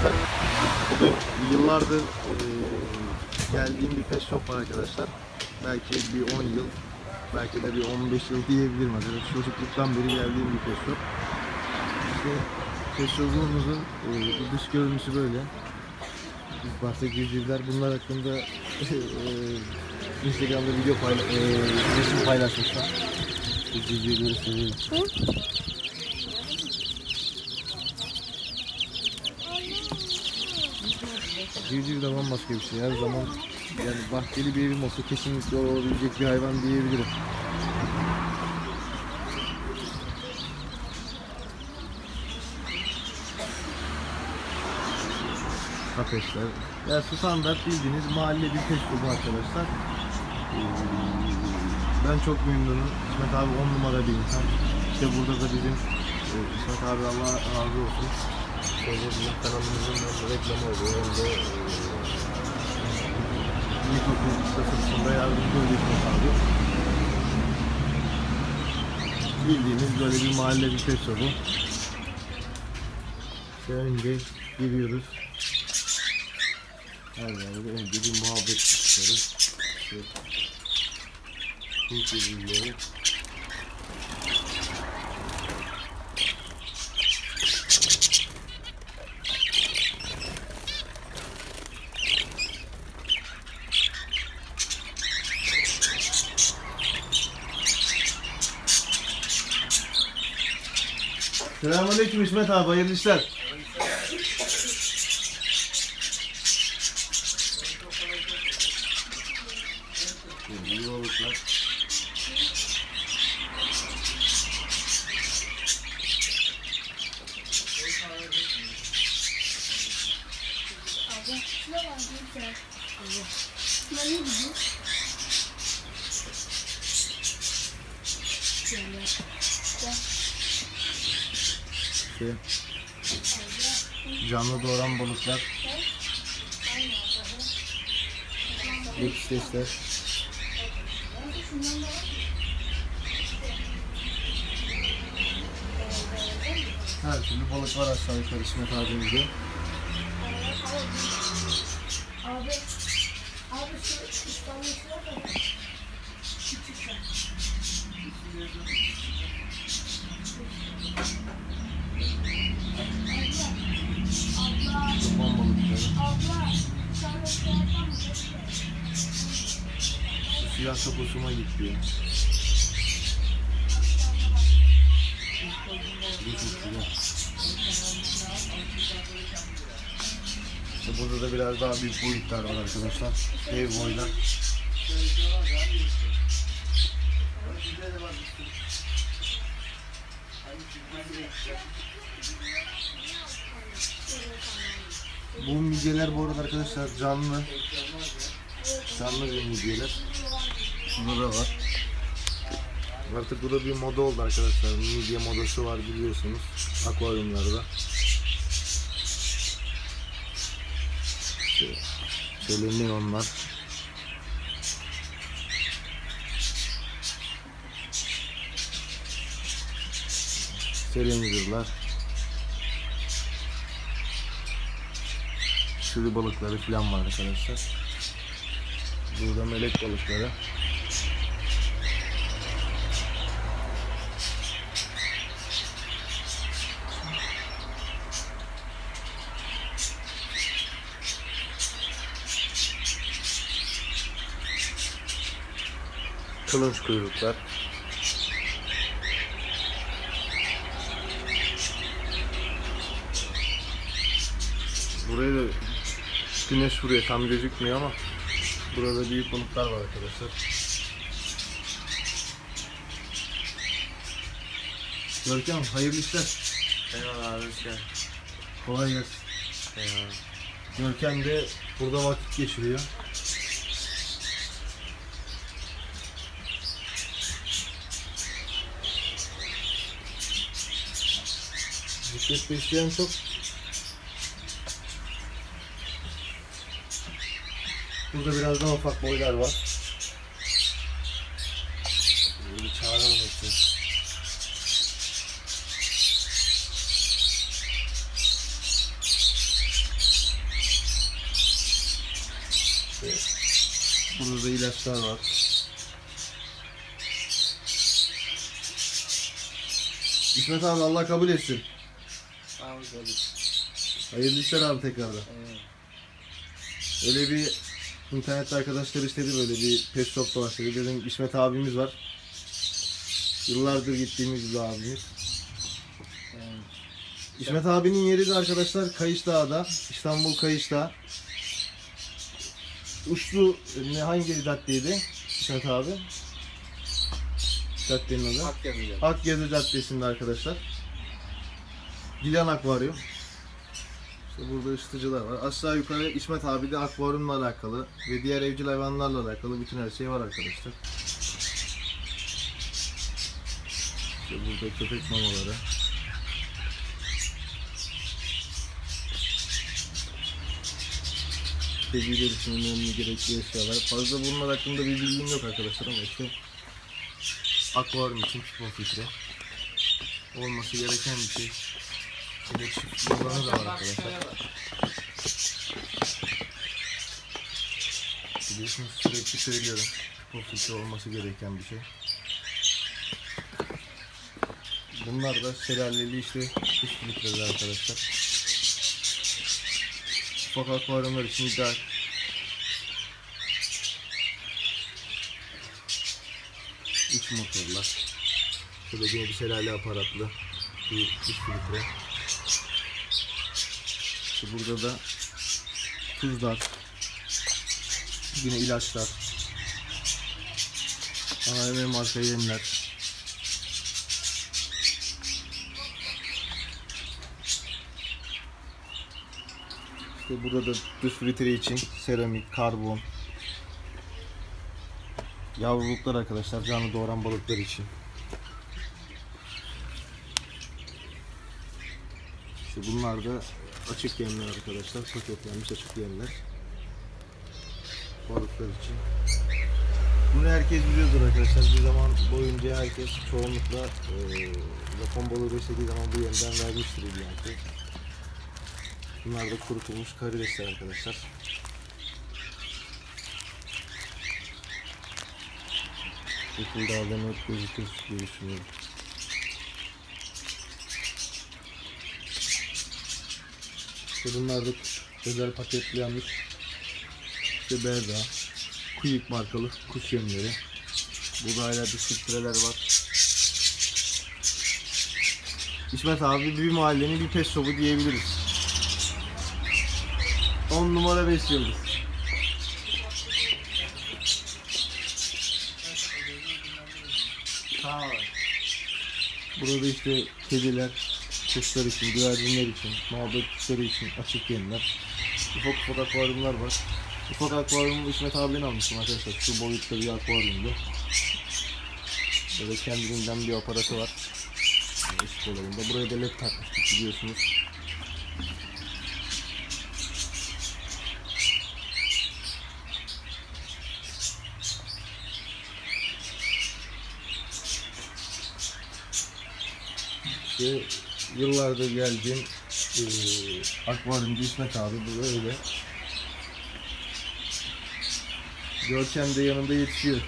arkadaşlar. Yıllardır e, geldiğim bir pet shop var arkadaşlar. Belki bir 10 yıl, belki de bir 15 yıl diyebilirim arkadaşlar. Çocukluktan beri geldiğim bir pet shop. İşte pet shop'umuzun e, dış görünüşü böyle. Biz bahse civcivler bunlar hakkında e, Instagram'da video payla e, resim paylaşmışlar. Bu civcivleri seviyorum. Civciv de bambaşka bir şey. Her zaman yani bahçeli bir evim olsa kesinlikle olabilecek bir hayvan diyebilirim. Kafesler. Ya standart bildiğiniz mahalle bir pet shop arkadaşlar. Ee, Ben çok memnunum. İsmet abi 10 numara bir insan. İşte burada da bizim e, İsmet abi Allah razı olsun. Bizim kanalımızın hem reklamı oluyor hem de e, ilkokul sınıfında yardımcı İsmet abi. Bildiğiniz böyle bir mahalle bir pet shop'u. İşte önce giriyoruz. Her yerde önce bir muhabbet kuşları. İşte Hint ürünleri. Selamünaleyküm İsmet abi, hayırlı işler. İyi olurlar. Abi şuna bak ne güzel. Şuna ne gidiyor? Şöyle. Gel. Şey, canlı doğran balıklar. Bak. Her türlü balık var aşağı yukarı İsmet abimizde. Abi. Abi şu İstanbul şu var da. Çok hoşuma gitti. İşte burada da biraz daha büyük boyutlar var arkadaşlar. Dev boylar. Bu midyeler bu arada arkadaşlar canlı. Canlı bir midyeler. Burada da var. Artık bu da bir moda oldu arkadaşlar. Midye modası var biliyorsunuz. Akvaryumlarda. Şöyle neonlar. Selenizirler. Sürü balıkları falan var arkadaşlar. Burada melek balıkları. Kılınç kuyruklar. Buraya da güneş vuruyor tam gözükmüyor ama burada büyük balıklar var arkadaşlar. Görkem hayırlı işler. Eyvallah abi hoş geldin. Kolay gelsin. Eyvallah. Görkem de burada vakit geçiriyor. Dış büyüyen çok. Burada biraz daha ufak boylar var. Böyle çağıralım işte. Burada ilaçlar var. İsmet abi Allah kabul etsin. Hadi. Hayırlı işler abi tekrardan. Evet. Öyle bir internette arkadaşlar istedi böyle bir pet shop'ta başladı. Dedim İsmet abimiz var. Yıllardır gittiğimiz bir abimiz. Evet. İsmet abinin yeri de arkadaşlar Kayışdağ'da. İstanbul Kayışdağ. Uçlu ne hangi caddeydi İsmet abi? Caddenin adı. Akgezi Caddesi'nde arkadaşlar. Dilan Akvaryum. İşte burada ısıtıcılar var. Aşağı yukarı İsmet abi de akvaryumla alakalı ve diğer evcil hayvanlarla alakalı bütün her şey var arkadaşlar. İşte burada köpek mamaları. Kediler için önemli gerekli eşyalar. Fazla bunlar hakkında bir bilgim yok arkadaşlar ama işte akvaryum için pipo filtre olması gereken bir şey. Bir de çift yılanı da var arkadaşlar. Biliyorsunuz sürekli söylüyorum. Pipo filtre olması gereken bir şey. Bunlar da şelaleli işte üst filtreler arkadaşlar. Ufak akvaryumlar için ideal. İç motorlar. Şöyle bir şelale aparatlı bir iç filtre. İşte burada da tuzlar, yine ilaçlar, AVM marka yemler. İşte burada da dış filtre için seramik, karbon, yavruluklar arkadaşlar, canlı doğuran balıklar için. İşte bunlar da açık yemler arkadaşlar. Paketlenmiş açık yemler. Balıklar için. Bunu herkes biliyordur arkadaşlar. Bir zaman boyunca herkes çoğunlukla eee Japon balığı beslediği zaman bu yemden vermiştir illa ki. Bunlar da kurutulmuş karidesler arkadaşlar. Şekilde aldığını gözükür diye. İşte bunlar da özel paketlenmiş. İşte Berda, Kuyuk markalı kuş yemleri. Burada hala dış filtreler var. İsmet abi bir mahallenin bir pet shop'u diyebiliriz. 10 numara 5 yıldız. Burada işte kediler, kuşlar için, güvercinler için, muhabbet için açık yemler. Ufak ufak akvaryumlar var. Ufak akvaryumu İsmet abiden almıştım arkadaşlar. Şu boyutta bir akvaryumdu. Böyle kendiliğinden bir aparatı var. Yani Üst dolabında. Buraya da led takmıştık biliyorsunuz. İşte yıllardır geldiğim eee akvaryumcu İsmet abi bu öyle. Görkem de yanında yetişiyor.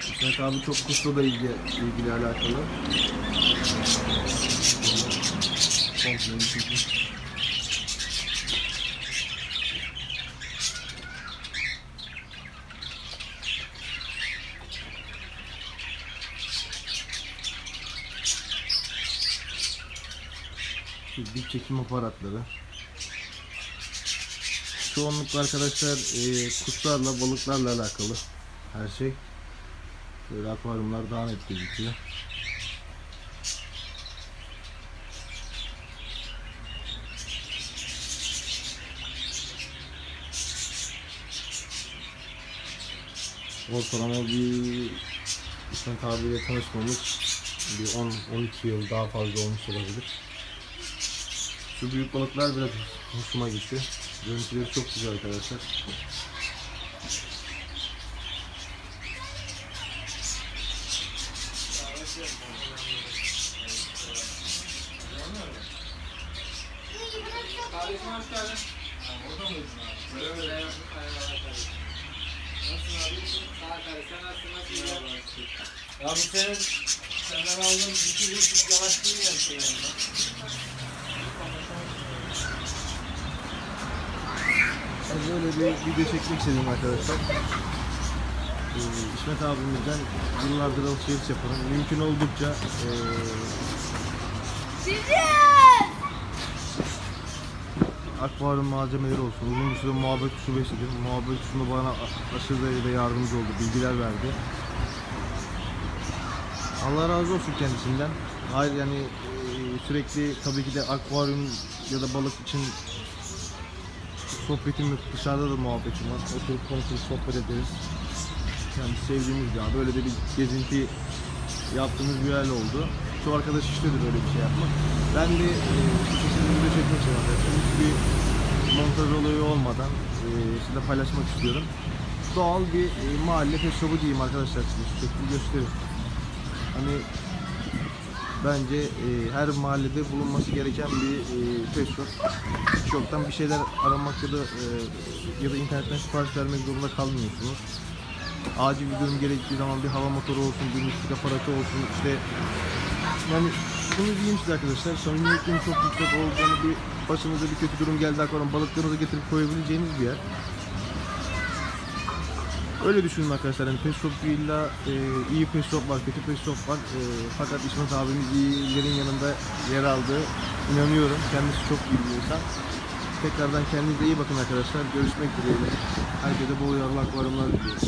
İsmet abi çok kuşla da ilgi, ilgili alakalı. Komple Şu bir çekim aparatları. Çoğunlukla arkadaşlar e, kuşlarla balıklarla alakalı her şey. Böyle akvaryumlar daha net gözüküyor. Ortalama bir İsmet abiyle tanışmamız bir 10-12 yıl daha fazla olmuş olabilir. Şu büyük balıklar biraz hoşuma gitti. Görüntüleri çok güzel arkadaşlar. Ya bu senin senden aldığım bütün çok yavaş değil yanında? Böyle bir video çekmek istedim arkadaşlar. Ee, İsmet abimizden yıllardır alışveriş yaparım. Mümkün oldukça ee, akvaryum malzemeleri olsun. Uzun bir süre muhabbet kuşu besledim. Muhabbet kuşunda bana aşırı derecede yardımcı oldu. Bilgiler verdi. Allah razı olsun kendisinden. Hayır yani ee, sürekli tabii ki de akvaryum ya da balık için sohbetim yok. Dışarıda da muhabbetim var. Oturup konuşup sohbet ederiz. Yani sevdiğimiz ya böyle de bir gezinti yaptığımız bir yer oldu. Çoğu arkadaş istiyordu böyle bir şey yapmak. Ben de e, video çekmek istiyorum arkadaşlar. Hiçbir montaj olayı olmadan e, size paylaşmak istiyorum. Doğal bir e, mahalle pet diyeyim arkadaşlar size şu şekilde göstereyim. Hani bence e, her mahallede bulunması gereken bir e, pet shop. Çoktan bir şeyler aramak ya da e, ya da internetten sipariş vermek zorunda kalmıyorsunuz. Acil bir durum gerektiği zaman bir hava motoru olsun, bir müzik aparatı olsun işte yani şunu diyeyim size arkadaşlar samimiyetin çok yüksek olduğunu bir başınıza bir kötü durum geldi akvaryum balıklarınızı getirip koyabileceğiniz bir yer. Öyle düşünün arkadaşlar. Yani pet shop illa e, iyi pet var, kötü pet var. E, fakat İsmet abimiz iyilerin yanında yer aldı. İnanıyorum. Kendisi çok iyi bir insan. Tekrardan kendinize iyi bakın arkadaşlar. Görüşmek dileğiyle. Herkese bol yararlı akvaryumlar diliyorum.